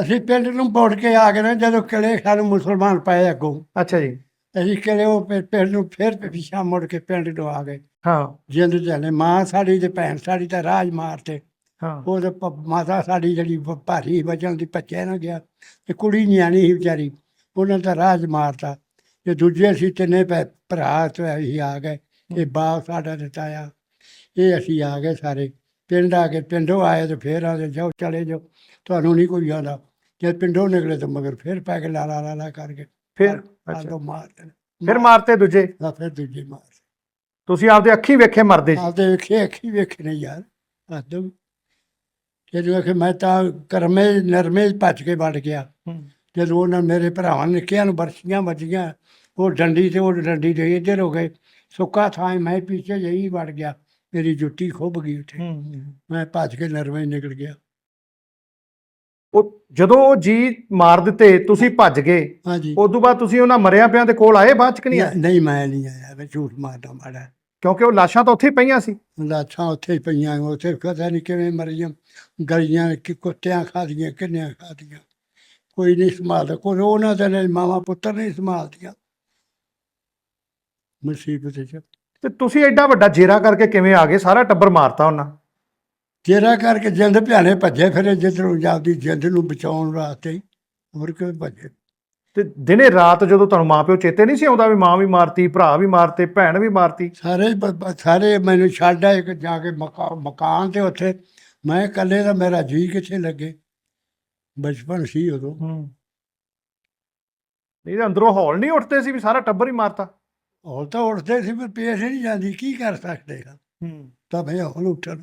ਅਸੀਂ ਪਿੰਡ ਨੂੰ ਪੌੜ ਕੇ ਆ ਗਏ ਨਾ ਜਦੋਂ ਕਿਲੇ ਸਾਨੂੰ ਮੁਸਲਮਾਨ ਪਏ ਅੱਗੋਂ। ਅੱਛਾ ਜੀ। ਅਸੀਂ ਕਿਲੇ ਉਹ ਪਿ- ਪਿੰਡ ਨੂੰ ਫਿਰ ਪਿਛਾ ਮੁੜ ਕੇ ਪਿੰਡ ਨੂੰ ਆ ਗਏ। ਹਾਂ। ਜਿੰਦ ਜਾਨੇ ਮਾਂ ਸਾਡੀ ਤੇ ਭੈਣ ਸਾਡੀ ਤਾਂ ਰਾਜ ਮਾਰਤੇ। ਹਾਂ। ਉਹਦੇ ਪ- ਮਾਤਾ ਸਾਡੀ ਜਿਹੜੀ ਭ- ਭਾਰੀ ਵਜਨ ਦੀ ਭੱਜੇ ਨਾ ਗਿਆ ਤੇ ਕੁੜੀ ਨਿਆਣੀ ਸੀ ਵਿਚਾਰੀ। ਉਹਨਾਂ ਦਾ ਰਾਜ ਮਾਰਤਾ। ਤੇ ਦੂਜੇ ਅਸੀਂ ਤਿੰਨੇ ਭੈ- ਭਰਾ ਤੇ ਅਸੀਂ ਆ ਗਏ। ਇਹ ਬਾਪ ਸਾਡਾ ਦਿੱਤਾ ਆ। ਇਹ ਅਸੀਂ ਆ ਗਏ ਸਾਰੇ। ਪਿੰਡ ਆ ਕੇ ਪਿੰਡੋਂ ਆਏ ਤੇ ਫੇਰ ਆਦੇ ਜਾਓ ਚਲੇ ਜਾਓ। ਤੁਹਾਨੂੰ ਨਹੀਂ ਕੋਈ ਆਉਂਦਾ। ਜੇ ਪਿੰਡੋਂ ਨਿਕਲੇ ਤਾਂ ਮਗਰ ਫੇਰ ਪੈ ਕੇ ਲਾ ਲਾ ਲਾ ਲਾ ਕਰਕੇ ਫਿਰ? ਅੱਛਾ। ਆਲੋ ਮਾਰ ਦੇਣ। ਫਿਰ ਮਾਰਤੇ ਦੂਜੇ? ਤਾਂ ਫਿਰ ਦੂਜੇ ਮਾਰ ਤੁਸੀਂ ਆਪਦੇ ਅੱਖੀਂ ਵੇਖੇ ਮਰਦੇ ਸੀ? ਆਪਦੇ ਵੇਖੇ ਅੱਖੀ ਵੇਖੇ ਨੇ ਯਾਰ। ਆਦੋ ਜਦੋਂ ਕਿ ਮੈਂ ਤਾਂ ਕਰਮੇ ਨਰਮੇ 'ਚ ਭੱਜ ਕੇ ਵੜ ਗਿਆ। ਹੂੰ। ਜਦੋਂ ਉਹਨਾਂ ਮੇਰੇ ਭਰਾਵਾਂ ਨੇ ਕਿਹਾ ਨੂੰ ਬਰਸੀਆਂ ਵੱਜੀਆਂ ਉਹ ਡੰਡੀ ਤੇ ਉਹ ਡੰਡੀ ਦੇ ਇੱਧਰ ਹੋ ਗਏ। ਸੁੱਕਾ ਥਾਂ ਮੈਂ ਪਿੱਛੇ ਜਈ ਵੜ ਗਿਆ। ਮੇਰੀ ਜੁੱਤੀ ਖੁੱਭ ਗਈ ਉੱਥੇ। ਮੈਂ ਭੱਜ ਕੇ ਨਰਮੇ ਨਿਕਲ ਗਿਆ। ਉਹ ਜਦੋਂ ਉਹ ਜੀ ਮਾਰ ਦਿੱਤੇ ਤੁਸੀਂ ਭੱਜ ਗਏ। ਹਾਂਜੀ। ਉਸ ਤੋਂ ਬਾਅਦ ਤੁਸੀਂ ਉਹਨਾਂ ਮਰਿਆਂ ਪਿਆਂ ਦੇ ਕੋਲ ਆਏ ਬਾਅਦ ਚ ਕਿ ਨਹੀਂ ਆਏ? ਨਹੀਂ ਮੈਂ ਨਹੀਂ ਆਇਆ ਮੈਂ ਝੂਠ ਮਾਰਦਾ ਮਾੜਾ। ਕਿਉਂਕਿ ਉਹ ਲਾਸ਼ਾਂ ਤਾਂ ਉੱਥੇ ਹੀ ਪਈਆਂ ਸੀ। ਲਾਛਾਂ ਉੱਥੇ ਹੀ ਪਈਆਂ ਉੱਥੇ ਪਤਾ ਨਹੀਂ ਕਿਵੇਂ ਮਰੀਆਂ ਗਲੀਆਂ ਕਿ ਕੁੱਤਿਆਂ ਖਾਦੀਆਂ ਕਿੰਨਿਆਂ ਖਾਦੀਆਂ ਕੋਈ ਨਹੀਂ ਸੰਭਾਲਦਾ ਕੋਈ ਉਹਨਾਂ ਦੇ ਨਾਲ ਮਾਵਾ ਪੁੱਤਰ ਨਹੀਂ ਸੰਭਾਲਦੀਆਂ ਮੁਸੀਬਤ ਚ ਤੇ ਤੁਸੀਂ ਐਡਾ ਵੱਡਾ ਜੇਰਾ ਕਰਕੇ ਕਿਵੇਂ ਆ ਗਏ? ਸਾਰਾ ਟੱਬਰ ਮਾਰਤਾ ਉਹਨਾਂ। ਜੇਰਾ ਕਰਕੇ ਜਿੰਦ ਭਿਆਲੇ ਭੱਜੇ ਫਿਰੇ ਜਿੱਧਰੋਂ ਜਾਂਦੀ ਜਿੰਦ ਨੂੰ ਬਚਾਉਣ ਵਾਸਤੇ ਹੀ। ਹੋਰ ਕਿਵੇਂ ਭੱਜੇ? ਤੇ ਦਿਨੇ ਰਾਤ ਜਦੋਂ ਤੁਹਾਨੂੰ ਮਾਪਿਓ ਚੇਤੇ ਨਹੀਂ ਸੀ ਆਉਂਦਾ ਵੀ ਮਾਂ ਵੀ ਮਾਰਤੀ ਭਰਾ ਵੀ ਮਾਰਤੇ ਭੈਣ ਵੀ ਮਾਰਤੀ? ਸਾਰੇ ਸਾਰੇ ਮੈਨੂੰ ਛੱਡ ਆਏ ਕਿ ਜਾ ਕੇ ਮਕਾ- ਮਕਾਨ ਤੇ ਉੱਥੇ। ਮੈਂ ਇਕੱਲੇ ਦਾ ਮੇਰਾ ਜੀ ਕਿੱਥੇ ਲੱਗੇ? ਬਚਪਨ ਸੀ ਉਦੋਂ। ਹੂੰ। ਨਹੀਂ ਤਾਂ ਅੰਦਰੋਂ ਹੌਲ ਨਹੀਂ ਉੱਠਦੇ ਸੀ ਵੀ ਸਾਰਾ ਟੱਬਰ ਹੀ ਮਾਰਤਾ। ਹੌਲ ਤਾਂ ਉੱਠਦੇ ਸੀ ਪਰ ਪੇਸ਼ ਨਹੀਂ ਜਾਂਦੀ ਕੀ ਕਰ ਸਕਦੇ ਹਾਂ ਹੂੰ। ਤਾਂ ਭਈ ਹੌਲ ਉੱਠਣ।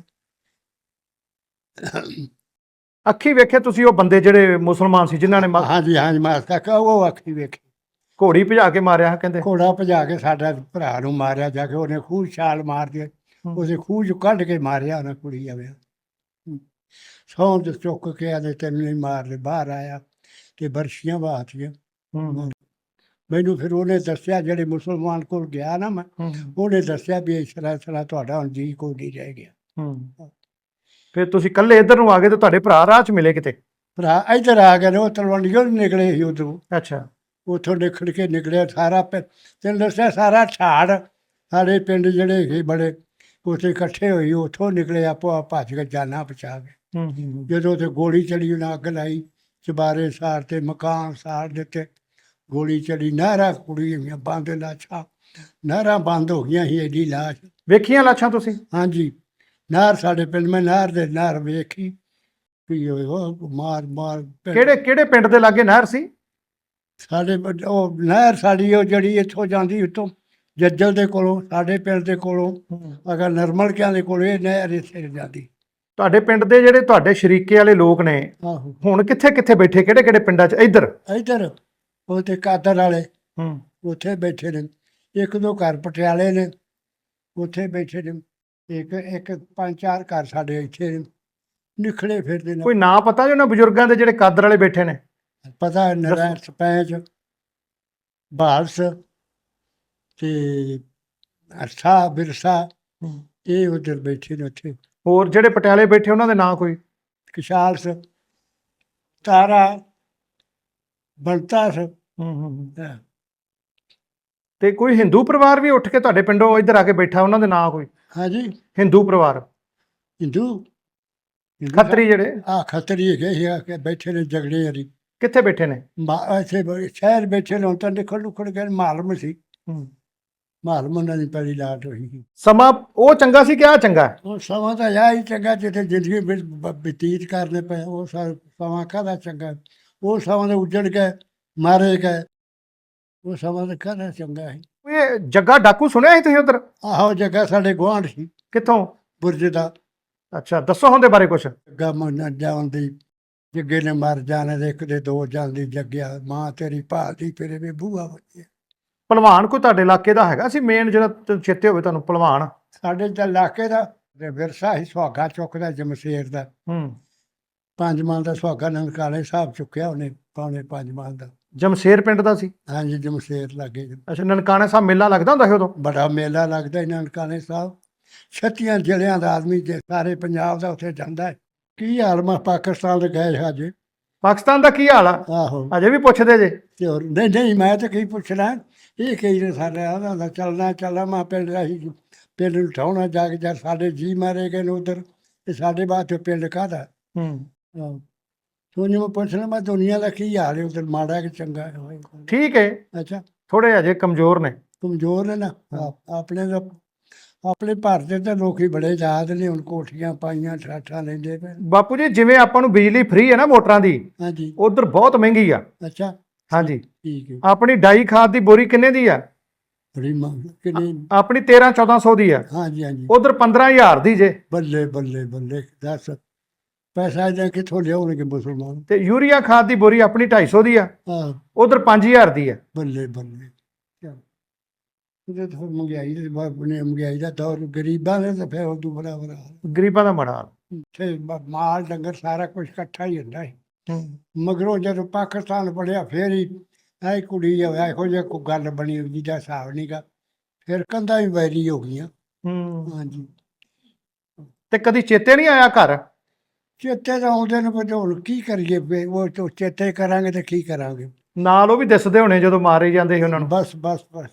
ਅੱਖੀ ਵੇਖੇ ਤੁਸੀਂ ਉਹ ਬੰਦੇ ਜਿਹੜੇ ਮੁਸਲਮਾਨ ਸੀ ਜਿਨ੍ਹਾਂ ਨੇ ਮ- ਹਾਂਜੀ ਹਾਂਜੀ ਮਾਸਤਾ ਕਾ ਉਹ ਅੱਖੀ ਵੇਖੀ। ਘੋੜੀ ਭਜਾ ਕੇ ਮਾਰਿਆ ਕਹਿੰਦੇ। ਘੋੜਾ ਭਜਾ ਕੇ ਸਾਡਾ ਭਰਾ ਨੂੰ ਮਾਰਿਆ ਜਾ ਕੇ ਉਹਨੇ ਖੂਹ ਛਾਲ ਮਾਰ ਦਿੱਤੀ। ਹੂੰ। ਉਹਦੇ ਖੂਹ ਚ ਕੱਢ ਕੇ ਮਾਰਿਆ ਉਹਨੇ ਕੁੜੀ ਆਵੇ ਸੌਂ ਤੇ ਚੁੱਕ ਕੇ ਆਦੇ ਤੈਨੂੰ ਨਹੀਂ ਮਾਰਦੇ ਬਾਹਰ ਆਇਆ ਤੇ ਬਰਸ਼ੀਆਂ ਬਾਤੀਆਂ ਮੈਨੂੰ ਫਿਰ ਉਹਨੇ ਦੱਸਿਆ ਜਿਹੜੇ ਮੁਸਲਮਾਨ ਕੋਲ ਗਿਆ ਨਾ ਮੈਂ ਉਹਨੇ ਦੱਸਿਆ ਵੀ ਇਸ ਤਰ੍ਹਾਂ ਇਸ ਤਰ੍ਹਾਂ ਤੁਹਾਡਾ ਹੁਣ ਜੀ ਕੋਈ ਨਹੀਂ ਰਹਿ ਗਿਆ। ਫਿਰ ਤੁਸੀਂ ਇਕੱਲੇ ਇੱਧਰ ਨੂੰ ਆ ਗਏ ਤੇ ਤੁਹਾਡੇ ਭਰਾ ਰਾਹ ਚ ਮਿਲੇ ਕਿਤੇ? ਭਰਾ ਇੱਧਰ ਆ ਗਏ ਉਹ ਤਲਵੰਡੀਓ ਨੂੰ ਨਿਕਲੇ ਸੀ ਉਦੋਂ ਅੱਛਾ। ਉੱਥੋਂ ਨਿਕਲ ਕੇ ਨਿਕਲਿਆ ਸਾਰਾ ਤੈਨੂੰ ਦੱਸਿਆ ਸਾਰਾ ਝਾੜ ਸਾਡੇ ਪਿੰਡ ਜਿਹੜੇ ਸੀ ਬੜੇ ਉੱਥੇ ਇਕੱਠੇ ਹੋਈ ਉੱਥੋਂ ਨਿਕਲੇ ਆਪੋ ਆਪ ਭੱਜ ਕੇ ਜਾਨਾਂ ਬਚਾ ਕੇ ਜਦੋਂ ਤੇ ਗੋਲੀ ਚਲੀ ਉਹਨਾਂ ਅੱਗ ਲਾਈ ਚਬਾਰੇ ਸਾਰ ਤੇ ਮਕਾਨ ਸਾਰ ਦਿੱਤੇ। ਗੋਲੀ ਚਲੀ ਨਹਿਰਾਂ ਕੁੜੀ ਹੋਈਆਂ ਬੰਦ ਲਾਸ਼ਾਂ। ਨਹਿਰਾਂ ਬੰਦ ਹੋ ਗਈਆਂ ਸੀ ਐਡੀ ਲਾਸ਼। ਵੇਖੀਆਂ ਲਾਸ਼ਾਂ ਤੁਸੀਂ? ਹਾਂਜੀ। ਨਹਿਰ ਸਾਡੇ ਪਿੰਡ ਮੈਂ ਨਹਿਰ ਦੇ ਨਹਿਰ ਵੇਖੀ। ਵੀ ਉਹ ਮਾਰ ਮਾਰ ਕਿਹੜੇ ਕਿਹੜੇ ਪਿੰਡ ਦੇ ਲਾਗੇ ਨਹਿਰ ਸੀ? ਸਾਡੇ ਉਹ ਨਹਿਰ ਸਾਡੀ ਉਹ ਜਿਹੜੀ ਇੱਥੋਂ ਜਾਂਦੀ ਉੱਤੋਂ ਜੱਜਲ ਦੇ ਕੋਲੋਂ ਸਾਡੇ ਪਿੰਡ ਦੇ ਕੋਲੋਂ ਅਗਰ ਨਰਮਲ ਕਿਆਂ ਦੇ ਕੋਲ ਇਹ ਨਹਿਰ ਇੱਥੇ ਜਾਂਦੀ। ਤੁਹਾਡੇ ਪਿੰਡ ਦੇ ਜਿਹੜੇ ਤੁਹਾਡੇ ਸ਼ਰੀਕੇ ਵਾਲੇ ਲੋਕ ਨੇ ਆਹੋ। ਹੁਣ ਕਿੱਥੇ ਕਿੱਥੇ ਬੈਠੇ? ਕਿਹੜੇ ਕਿਹੜੇ ਪਿੰਡਾਂ 'ਚ? ਇੱਧਰ। ਇੱਧਰ ਉਹ ਤੇ ਕਾਦਰ ਵਾਲੇ। ਹੂੰ। ਉੱਥੇ ਬੈਠੇ ਨੇ। ਇੱਕ ਦੋ ਘਰ ਪਟਿਆਲੇ ਨੇ। ਉੱਥੇ ਬੈਠੇ ਨੇ। ਇੱਕ ਇੱਕ ਪੰਜ ਚਾਰ ਘਰ ਸਾਡੇ ਇੱਥੇ ਨੇ। ਨਿਖੜੇ ਫਿਰਦੇ ਨੇ। ਕੋਈ ਨਾਂ ਪਤਾ ਜੀ ਉਹਨਾਂ ਬਜ਼ੁਰਗਾਂ ਦੇ ਜਿਹੜੇ ਕਾਦਰ ਵਾਲੇ ਬੈਠੇ ਨੇ? ਪਤਾ ਨਰੈਣ ਸਪੈਚ ਬਾਲਸ ਤੇ ਅਰਸਾ ਬਿਰਸਾ। ਇਹ ਉਧਰ ਬੈਠੇ ਨੇ ਉੱਥੇ। ਹੋਰ ਜਿਹੜੇ ਪਟਿਆਲੇ ਬੈਠੇ ਉਹਨਾਂ ਦੇ ਨਾਂ ਕੋਈ? ਕਿਸ਼ਾਲਸ ਤਾਰਾ ਬੰਤਾਸ ਹਾਂ। ਤੇ ਕੋਈ ਹਿੰਦੂ ਪਰਿਵਾਰ ਵੀ ਉੱਠ ਕੇ ਤੁਹਾਡੇ ਪਿੰਡੋਂ ਇੱਧਰ ਆ ਕੇ ਬੈਠਾ ਉਹਨਾਂ ਦੇ ਨਾਂ ਕੋਈ? ਹਾਂਜੀ। ਹਿੰਦੂ ਪਰਿਵਾਰ। ਹਿੰਦੂ? ਖੱਤਰੀ ਜਿਹੜੇ? ਆ ਖੱਤਰੀ ਹੈਗੇ ਸੀ ਆ ਕੇ ਬੈਠੇ ਨੇ ਜਗੜੇ ਹਰੀ ਕਿੱਥੇ ਬੈਠੇ ਨੇ? ਮਾ- ਇੱਥੇ ਸ਼ਹਿਰ ਬੈਠੇ ਨੇ ਹੁਣ ਤਾਂ ਨਿਕਲ ਨੁਕੜ ਗਏ ਮਾਲਮ ਸੀ। ਮਾਲਮ ਉਹਨਾਂ ਦੀ ਪਹਿਲੀ ਲਾਟ ਹੋਈ ਸੀ ਸਮਾਂ ਉਹ ਚੰਗਾ ਸੀ ਕਿ ਆ ਚੰਗਾ? ਹੈ? ਉਹ ਸਮਾਂ ਤਾਂ ਯਾ ਹੀ ਚੰਗਾ ਜਿੱਥੇ ਜ਼ਿੰਦਗੀ ਵਿੱਚ ਬ- ਬਤੀਤ ਕਰਨੇ ਪਏ ਉਹ ਸਾ- ਸਮਾਂ ਕਾਹਦਾ ਚੰਗਾ? ਉਹ ਸਮਾਂ ਦੇ ਉੱਜੜ ਗਏ ਮਾਰੇ ਗਏ। ਉਹ ਸਮਾਂ ਤਾਂ ਕਾਹਦਾ ਚੰਗਾ ਹੈ ਇਹ ਜੱਗਾ ਡਾਕੂ ਸੁਣਿਆ ਸੀ ਤੁਸੀਂ ਉਧਰ? ਆਹੋ ਜਗ੍ਹਾ ਸਾਡੇ ਗੁਆਂਢ ਸੀ। ਕਿੱਥੋਂ? ਬੁਰਜ ਦਾ। ਅੱਛਾ ਦੱਸੋ ਹੁੰਦੇ ਬਾਰੇ ਕੁਝ ਜੱਗਾ ਮੰਨਾ ਜਾਣ ਦੀ ਜੱਗੇ ਨੇ ਮਰ ਜਾਣੇ ਦੇ ਇੱਕ ਦੇ ਦੋ ਜਾਂਦੀ ਜੱਗਿਆ ਮਾਂ ਤੇਰੀ ਭਾਲਦੀ ਫਿਰੇ ਵੀ ਬੂਆ ਬੱਚੇ ਪਹਿਲਵਾਨ ਕੋਈ ਤੁਹਾਡੇ ਇਲਾਕੇ ਦਾ ਹੈਗਾ? ਸੀ ਮੇਨ ਜਿਹੜਾ ਤੁਹਾਨੂੰ ਚੇਤੇ ਹੋਵੇ ਤੁਹਾਨੂੰ ਪਹਿਲਵਾਨ ਸਾਡੇ ਤਾਂ ਇਲਾਕੇ ਦਾ ਤੇ ਵਿਰਸਾ ਹੀ ਸੁਹਾਗਾ ਚੁੱਕਦਾ ਜਮਸ਼ੇਰ ਦਾ। ਹੂੰ। ਪੰਜ ਮਾਲ ਦਾ ਸੁਹਾਗਾ ਨਨਕਾਣੇ ਸਾਹਿਬ ਚੁੱਕਿਆ ਉਹਨੇ ਪੌਣੇ ਪੰਜ ਮਾਲ ਦਾ। ਜਮਸ਼ੇਰ ਪਿੰਡ ਦਾ ਸੀ? ਹਾਂਜੀ ਜਮਸ਼ੇਰ ਲੱਗੇ। ਅੱਛਾ ਨਨਕਾਣਾ ਸਾਹਿਬ ਮੇਲਾ ਲੱਗਦਾ ਹੁੰਦਾ ਸੀ ਉਦੋਂ? ਬੜਾ ਮੇਲਾ ਲੱਗਦਾ ਇਹਨਾਂ ਨਨਕਾਣੇ ਸਾਹਿਬ। ਛੱਤੀਆਂ ਜ਼ਿਲ੍ਹਿਆਂ ਦਾ ਆਦਮੀ ਜੇ ਸਾਰੇ ਪੰਜਾਬ ਦਾ ਉੱਥੇ ਜਾਂਦਾ ਹੈ। ਕੀ ਹਾਲ ਮੈਂ ਪਾਕਿਸਤਾਨ ਦੇ ਗਏ ਹਜੇ ਪਾਕਿਸਤਾਨ ਦਾ ਕੀ ਹਾਲ ਆ? ਆਹੋ। ਅਜੇ ਵੀ ਪੁੱਛਦੇ ਜੇ। ਤੇ ਹੋਰ ਨਹੀਂ ਨਹੀਂ ਮੈਂ ਤਾਂ ਕੀ ਪੁੱਛਣਾ ਇਹ ਕਹੀ ਨੇ ਸਾਰੇ ਆਦਾ ਦਾ ਚੱਲਣਾ ਚੱਲਣਾ ਮੈਂ ਪਿੰਡ ਦਾ ਹੀ ਪਿੰਡ ਨੂੰ ਠਾਉਣਾ ਜਾ ਕੇ ਜਦ ਸਾਡੇ ਜੀ ਮਾਰੇ ਗਏ ਨੇ ਉਧਰ ਤੇ ਸਾਡੇ ਬਾਅਦ ਪਿੰਡ ਕਾਹਦਾ? ਹੂੰ। ਸੋਨੀ ਮੈਂ ਪੁੱਛਣਾ ਮੈਂ ਦੁਨੀਆ ਦਾ ਕੀ ਹਾਲ ਹੈ ਉਧਰ? ਮਾੜਾ ਕਿ ਚੰਗਾ? ਹੈ ਠੀਕ ਹੈ। ਅੱਛਾ। ਥੋੜੇ ਅਜੇ ਕਮਜ਼ੋਰ ਨੇ। ਕਮਜ਼ੋਰ ਨੇ ਨਾ? ਆਪ- ਆਪਣੇ ਦਾ ਆਪਣੇ ਭਾਰਤ ਦੇ ਤਾਂ ਲੋਕੀ ਬੜੇ ਯਾਦ ਨੇ ਹੁਣ ਕੋਠੀਆਂ ਪਾਈਆਂ ਠਾਠਾਂ ਲੈਂਦੇ ਪਏ ਬਾਪੂ ਜੀ ਜਿਵੇਂ ਆਪਾਂ ਨੂੰ ਬਿਜਲੀ ਫ੍ਰੀ ਹੈ ਨਾ ਮੋਟਰਾਂ ਦੀ ਹਾਂਜੀ। ਉਧਰ ਬਹੁਤ ਮਹਿੰਗੀ ਆ। ਅੱਛਾ। ਹਾਂਜੀ। ਠੀਕ ਹੈ। ਆਪਣੀ ਡਾਈ ਖਾਦ ਦੀ ਬੋਰੀ ਕਿੰਨੇ ਦੀ ਆ? ਬੜੀ ਮੰਗ ਕਿੰਨੀ? ਆਪਣੀ 13 1400 ਦੀ ਆ। ਹਾਂਜੀ ਹਾਂਜੀ। ਉਧਰ 15000 ਦੀ ਜੇ। ਬੱਲੇ ਬੱਲੇ ਬੱਲੇ ਦੱਸ। ਪੈਸਾ ਇਹਦਾ ਕਿੱਥੋਂ ਲਿਆਉਣਗੇ ਮੁਸਲਮਾਨ? ਤੇ ਯੂਰੀਆ ਖਾਦ ਦੀ ਬੋਰੀ ਆਪਣੀ 250 ਦੀ ਆ। ਹਾਂ। ਉਧਰ 5000 ਦੀ ਆ। ਬੱਲੇ ਬੱਲੇ। ਇਹਦੇ ਤਾਂ ਫਿਰ ਮਹਿੰਗਾਈ ਦੇ ਬਾਪ ਨੇ ਮਹਿੰਗਾਈ ਦਾ ਦੌਰ ਗਰੀਬਾਂ ਦੇ ਤਾਂ ਫਿਰ ਬੜਾ ਬੜਾ ਹਾਲ। ਗਰੀਬਾਂ ਦਾ ਮਾੜਾ ਮਾਲ ਡੰਗਰ ਸਾਰਾ ਕੁਝ ਇਕੱਠਾ ਹੀ ਹੁੰਦਾ ਹੈ ਮਗਰੋਂ ਜਦੋਂ ਪਾਕਿਸਤਾਨ ਪੜਿਆ ਫੇਰ ਹੀ ਐ ਕੁੜੀ ਆ ਇਹੋ ਜਿਹਾ ਕੋਈ ਗੱਲ ਬਣੀ ਜਿਹਦਾ ਹਿਸਾਬ ਨਹੀਂਗਾ ਫਿਰ ਕੰਧਾਂ ਵੀ ਵੈਰੀ ਹੋ ਗਈਆਂ। ਹੂੰ। ਹਾਂਜੀ। ਤੇ ਕਦੀ ਚੇਤੇ ਨਹੀਂ ਆਇਆ ਘਰ? ਚੇਤੇ ਤਾਂ ਆਉਂਦੇ ਨੇ ਪਰ ਹੁਣ ਕੀ ਕਰੀਏ? ਵੀ ਉਹ ਤੋਂ ਚੇਤੇ ਕਰਾਂਗੇ ਤੇ ਕੀ ਕਰਾਂਗੇ? ਨਾਲ ਉਹ ਵੀ ਦਿਸਦੇ ਹੋਣੇ ਜਦੋਂ ਮਾਰੇ ਜਾਂਦੇ ਸੀ ਉਹਨਾਂ ਨੂੰ। ਬਸ ਬਸ ਬਸ।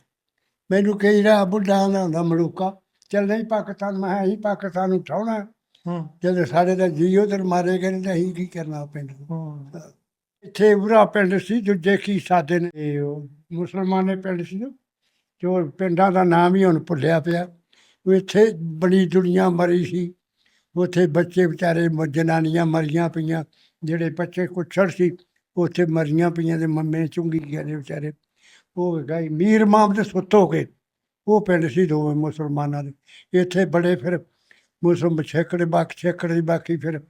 ਮੈਨੂੰ ਕਹੀ ਰਿਹਾ ਬੁੱਢਾ ਦਾ ਹੁੰਦਾ ਮਲੂਕਾ। ਚੱਲ ਨਹੀਂ ਪਾਕਿਸਤਾਨ ਮੈਂ ਅਸੀਂ ਪਾਕਿਸਤਾਨ ਨੂੰ ਠਾਉਣਾ ਹੂੰ। ਜਦੋਂ ਸਾਡੇ ਦਾ ਜੀ ਉਧਰ ਮਾਰੇ ਗਏ ਨੇ ਤਾਂ ਅਸੀਂ ਕੀ ਕਰਨਾ ਪਿੰਡ ਨੂੰ? ਹੂੰ। ਇੱਥੇ ਬੁਰਾ ਪਿੰਡ ਸੀ ਦੂਜੇ ਕੀ ਸਾਦੇ ਨੇ? ਇਹ ਉਹ। ਮੁਸਲਮਾਨੇ ਪਿੰਡ ਸੀ ਨਾ, ਜੋ ਪਿੰਡਾਂ ਦਾ ਨਾਮ ਹੀ ਹੁਣ ਭੁੱਲਿਆ ਪਿਆ। ਉਹ ਇੱਥੇ ਬੜੀ ਦੁਨੀਆ ਮਰੀ ਸੀ। ਉੱਥੇ ਬੱਚੇ ਵਿਚਾਰੇ ਜਨਾਨੀਆਂ ਮਰੀਆਂ ਪਈਆਂ। ਜਿਹੜੇ ਬੱਚੇ ਕੁੱਛੜ ਸੀ ਉੱਥੇ ਮਰੀਆਂ ਪਈਆਂ ਤੇ ਮੰਮੇ ਚੁੰਗੀ ਗਏ ਨੇ ਵਿਚਾਰੇ। ਉਹ ਗਏ ਮੀਰ ਮਾਮਦ ਸੁੱਤ ਹੋ ਗਏ। ਉਹ ਪਿੰਡ ਸੀ ਦੋਵੇਂ ਮੁਸਲਮਾਨਾਂ ਦੇ। ਇੱਥੇ ਬੜੇ ਫਿਰ ਮੁਸਲਮ ਛੇਕੜੇ ਬਾਕੀ ਛੇਕੜੇ ਬਾਕੀ ਫਿਰ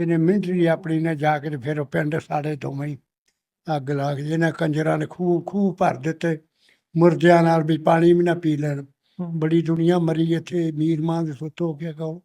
ਇਹਨੇ ਮਿੰਟਰੀ ਆਪਣੀ ਨੇ ਜਾ ਕੇ ਫਿਰ ਉਹ ਪਿੰਡ ਸਾਡੇ ਦੋਵੇਂ ਹੀ ਅੱਗ ਲਾ ਕੇ ਇਹਨਾਂ ਕੰਜਰਾਂ ਨੇ ਖੂਹ ਖੂਹ ਭਰ ਦਿੱਤੇ। ਮੁਰਦਿਆਂ ਨਾਲ ਵੀ ਪਾਣੀ ਵੀ ਨਾ ਪੀ ਲੈਣ। ਬੜੀ ਦੁਨੀਆ ਮਰੀ ਇੱਥੇ। ਮੀਰ ਮਾਂ ਦੇ ਸੁੱਤ ਹੋ ਕੇ ਕਹੋ।